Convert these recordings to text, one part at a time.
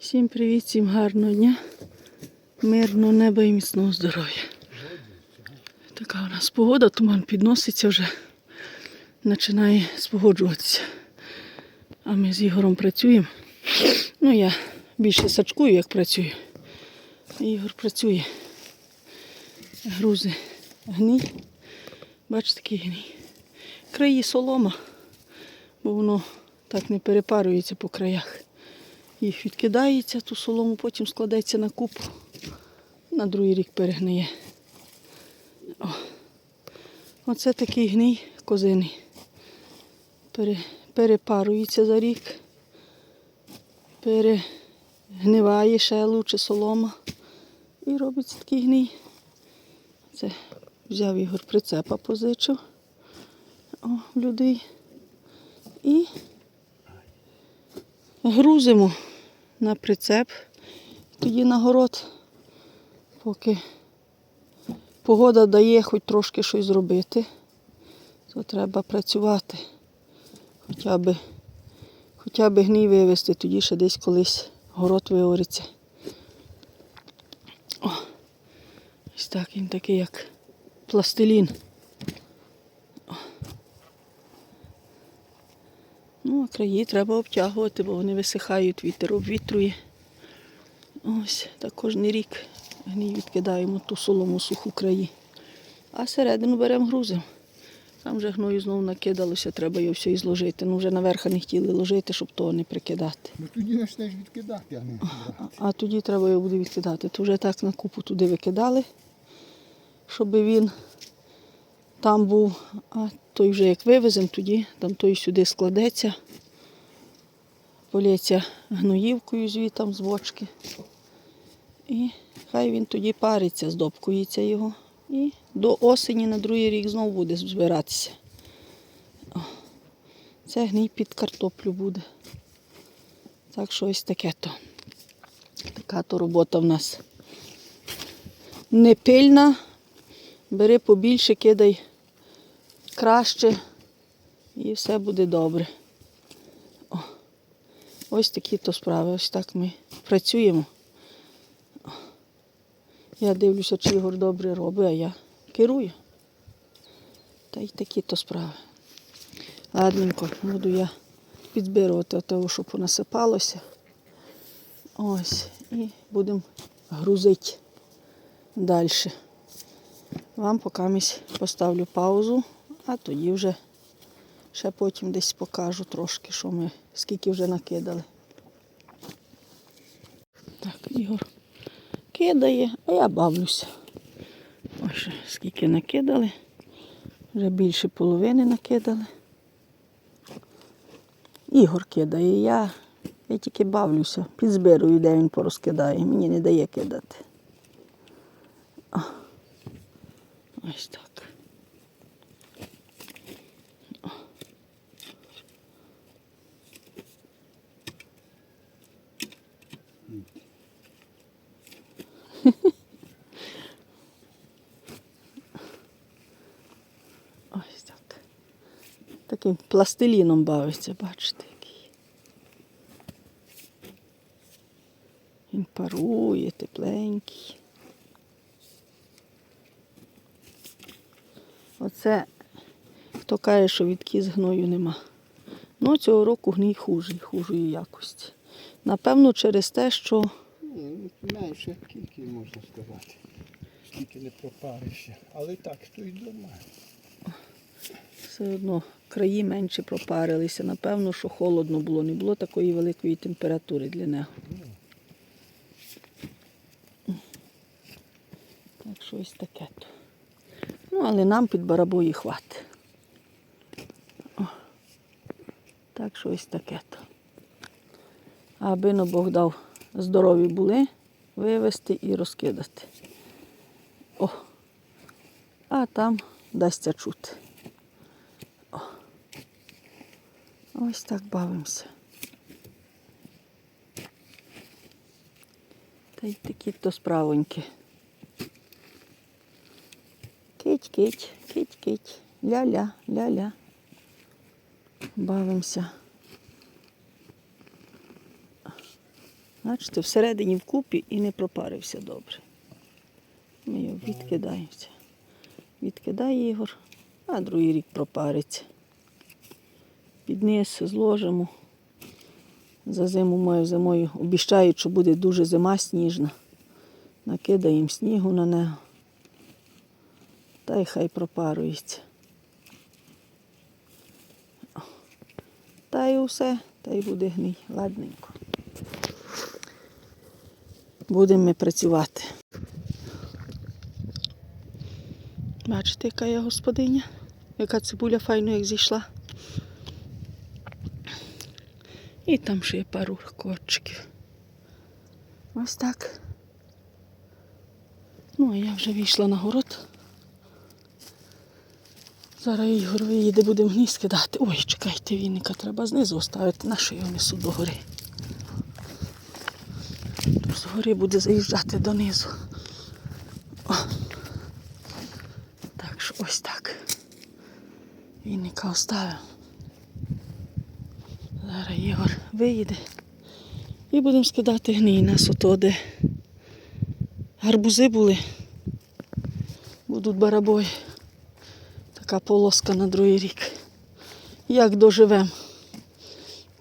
Всім привіт, всім гарного дня, мирного неба і міцного здоров'я. Така у нас погода, туман підноситься вже, починає спогоджуватися. А ми з Ігорем працюємо. Ну, я більше сачкую, як працюю. Ігор працює. Грузи гній. Бачите, такий гній. Краї солома, бо воно так не перепарюється по краях. Їх відкидається, ту солому потім складеться на купу. На другий рік перегниє. О. Оце такий гній козиний. Пере, перепарується за рік. Перегниває ще лучше солома. І робиться такий гній. Це взяв Ігор прицепа, позичив О, людей. І грузимо на прицеп, тоді на город, поки погода дає хоч трошки щось зробити, то треба працювати. Хоча б, хоча б гній вивезти, тоді ще десь колись город виориться. О, ось так він такий, як пластилін. Ну, а краї треба обтягувати, бо вони висихають, вітер обвітрує. Ось, так кожен рік гній відкидаємо ту солому суху краї. А середину беремо грузимо. Там вже гною знову накидалося, треба його все і зложити. Ну вже наверх не хотіли ложити, щоб того не прикидати. Ну тоді почнеш відкидати, а не брати. А тоді треба його буде відкидати. То вже так на купу туди викидали, щоб він там був, а той вже як вивеземо, тоді там той сюди складеться, полється гноївкою звітом з бочки. І хай він тоді париться, здобкується його. І до осені на другий рік знову буде збиратися. О, Це гній під картоплю буде. Так що ось таке то. Така то робота в нас. Не пильна. Бери побільше, кидай краще і все буде добре. О, ось такі то справи. Ось так ми працюємо. Я дивлюся, чи Ігор добре робить, а я керую. Та й такі то справи. Ладненько, буду я підзбирувати того, що понасипалося. Ось. І будемо грузити далі. Вам поки поставлю паузу, а тоді вже ще потім десь покажу трошки, що ми, скільки вже накидали. Так, Ігор кидає, а я бавлюся. Ось скільки накидали. Вже більше половини накидали. Ігор кидає, я, я тільки бавлюся, підзбирую, де він порозкидає. Мені не дає кидати. Ось так. Ось так. Таким пластиліном бавиться, бачите. Він парує, тепленький. Оце хто каже, що відкіз гною нема. Ну, цього року гній хужий, хужої якості. Напевно, через те, що ну менше кільки можна сказати. Скільки не пропаришся. Але так, то й нормально. все одно краї менше пропарилися. Напевно, що холодно було, не було такої великої температури для нього. Так що ось таке то. Ну, але нам під барабої хватить. Так що ось таке то. Аби ну Бог дав здорові були, вивезти і розкидати. О. А там дасться чути. О. Ось так бавимося. Та й такі то справоньки. Кить, кить, кить, ля-ля, ля-ля. Бавимося. Бачите, всередині вкупі і не пропарився добре. Ми його відкидаємося. Відкидає Ігор, а другий рік пропариться. Під низ зложимо. За зиму маю зимою обіщають, що буде дуже зима сніжна. Накидаємо снігу на нього. Та й хай пропарується. Та й усе, та й буде гній. Ладненько. Будемо ми працювати. Бачите, яка я господиня? Яка цибуля файно як зійшла. І там ще є пару корчиків. Ось так. Ну, а я вже вийшла на город. Зараз Ігор виїде, будемо гніз кидати. Ой, чекайте, вінника треба знизу оставити, на що його несу до гори. З гори буде заїжджати донизу. О. Так що ось так. Вінника оставив. Зараз Ігор виїде. І будемо скидати гній нас ото, де гарбузи були. Будуть барабої. Така полоска на другий рік. Як доживемо.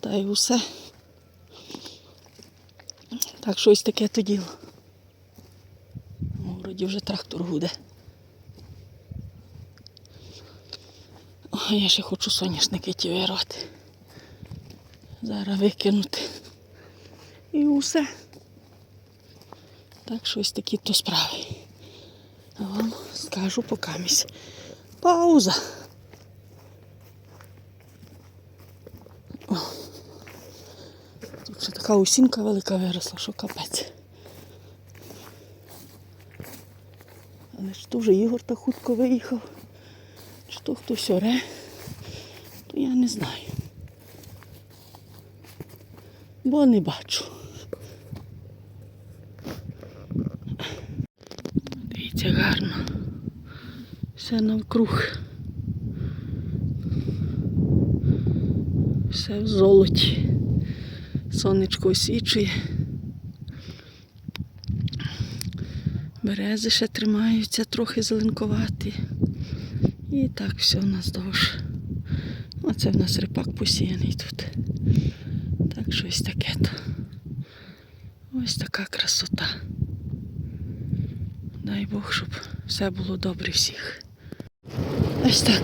Та й усе. Так що ось таке то діло. Ну, Вроді вже трактор гуде. Я ще хочу соняшники ті вирвати. Зараз викинути. І усе. Так що ось такі то справи. А вам скажу покамість. Пауза. О. Тут ще така усінка велика виросла, що капець. Але ж то вже Ігор так хутко виїхав. Чи то хтось оре, то я не знаю. Бо не бачу. Дивіться, гарно. Все навкруг. Все в золоті. Сонечко освічує. Берези ще тримаються, трохи зеленкуваті. І так все у нас довж. Оце в нас рипак посіяний тут. Так щось таке то. Ось така красота. Дай Бог, щоб все було добре всіх. Ось так.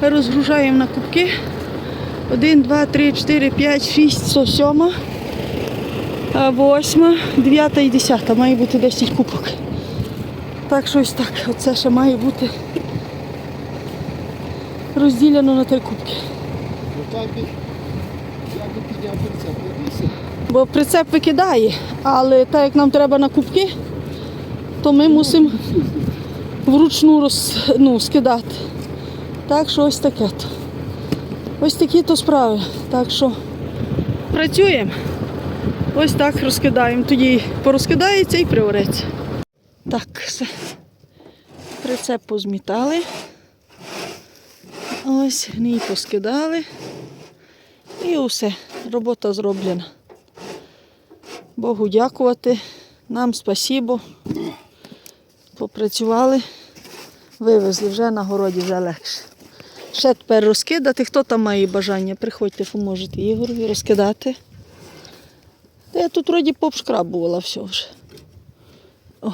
Розгружаємо на кубки. Один, два, три, чотири, п'ять, шість, со сьома, а, восьма, дев'ята і десята. Має бути 10 кубок. Так що ось так. Оце ще має бути розділено на три кубки. Ну. Бо прицеп викидає, але так як нам треба на кубки, то ми мусимо вручну роз, ну, скидати. Так що ось таке. Ось такі то справи. Так що працюємо. Ось так розкидаємо. Тоді порозкидається і привариться. Так, все. Прицеп позмітали. Ось, гній поскидали. І все. Робота зроблена. Богу дякувати. Нам спасибо. Попрацювали, вивезли вже на городі вже легше. Ще тепер розкидати. Хто там має бажання, приходьте, поможете Ігорові розкидати. Та я тут вроді попшкрабувала все вже. О.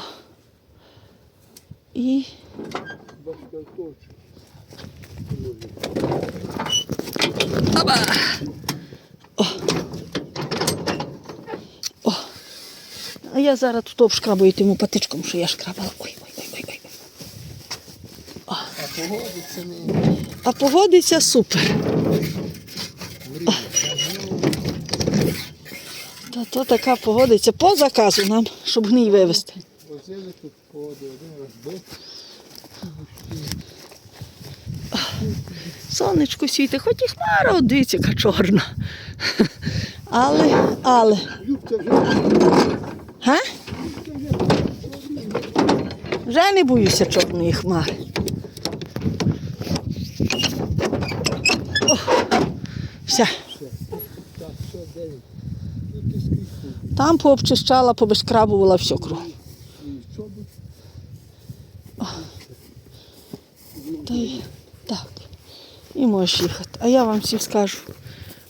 І Бачите, точно. а я зараз тут обшкрабую тим патичком, що я шкрабала. Ой. А погодиться не А погодиться супер. Та то така погодиться по заказу нам, щоб гній вивезти. Возили тут воду, один раз. Сонечко світить, хоч і хмара, яка чорна. Але, але. Га? Вже не боюся чорної хмари. О, все. все. Так, все, де він? Тут і скрізь тут. Там пообчищала, побешкрабувала все. Та й так. І можеш їхати. А я вам всім скажу.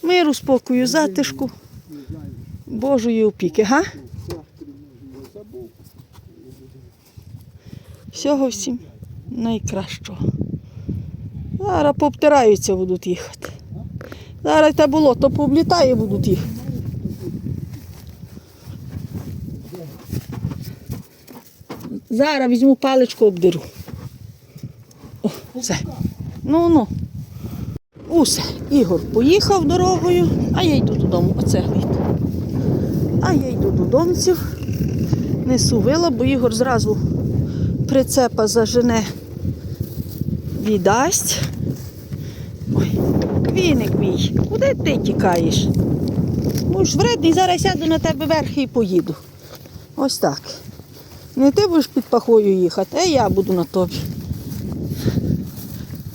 Миру, спокою, затишку, Божої опіки, га? Всього всім найкращого. Зараз пообтираються, будуть їхати. Зараз те було, то пооблітає будуть їхати. Зараз візьму паличку обдеру. О, все. Ну ну. Усе. Ігор поїхав дорогою, а я йду додому. Оце глід. А я йду додомців. Несу вила, бо Ігор зразу прицепа зажене, віддасть. Віник мій, куди ти тікаєш? Будеш вредний, зараз сяду на тебе верхи і поїду. Ось так. Не ти будеш під пахою їхати, а я буду на тобі.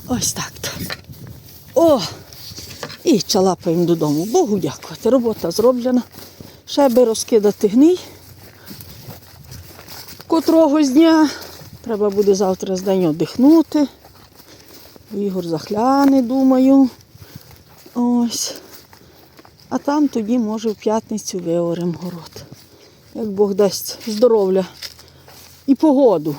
Ось так. О! І чалапаємо додому. Богу дякувати. Робота зроблена. Ще би розкидати гній котрогось дня. Треба буде завтра з день одихнути. Ігор захляне, думаю. Ось. А там тоді, може, в п'ятницю виорем город. Як Бог дасть здоров'я і погоду.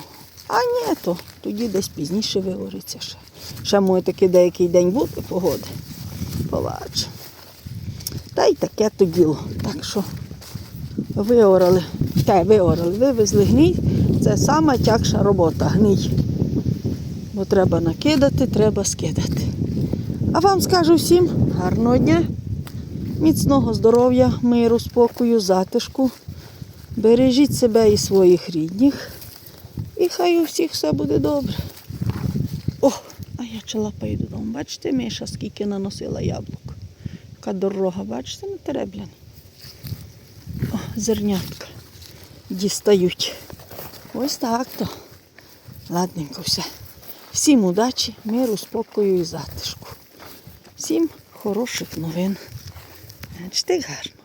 А ні, то тоді десь пізніше виориться ще. Ще може таки деякий день бути погоди. Побачимо. Та й таке то діло. Так що виорали, та виорали, вивезли гній. Це сама тягша робота, гній. Бо треба накидати, треба скидати. А вам скажу всім гарного дня, міцного здоров'я, миру, спокою, затишку. Бережіть себе і своїх рідних. І хай у всіх все буде добре. О, а я чалапаю додому. Бачите, Миша, скільки наносила яблук. Яка дорога, бачите, на тереблян. О, зернятка дістають. Ось так то. Ладненько все. Всім удачі, миру, спокою і затишку. Всім хороших новин. Чти гарно.